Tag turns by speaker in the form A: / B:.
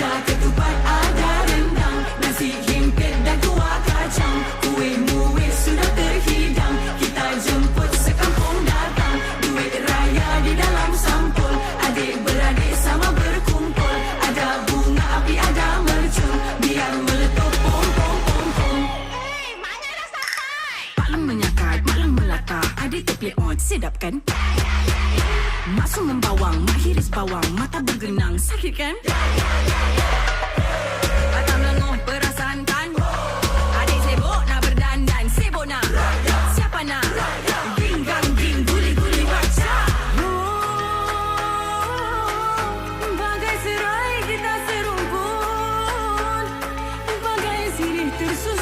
A: ada ketupat, ada rendang. Nasi himpit dan kuah kacang. Kuih muih sudah terhidang. Kita jemput sekampung datang. Duit raya di dalam sampul. Adik beradik sama berkumpul. Ada bunga api, ada mercun Biar meletup pom pom pom pom. Hey, mana dah sampai? Malam menyakat, malam melata. Adik tepi on, sedap kan? Masuk membawang, mahiris bawang, mata bergenang, sakit kan? Yeah, yeah, yeah. This is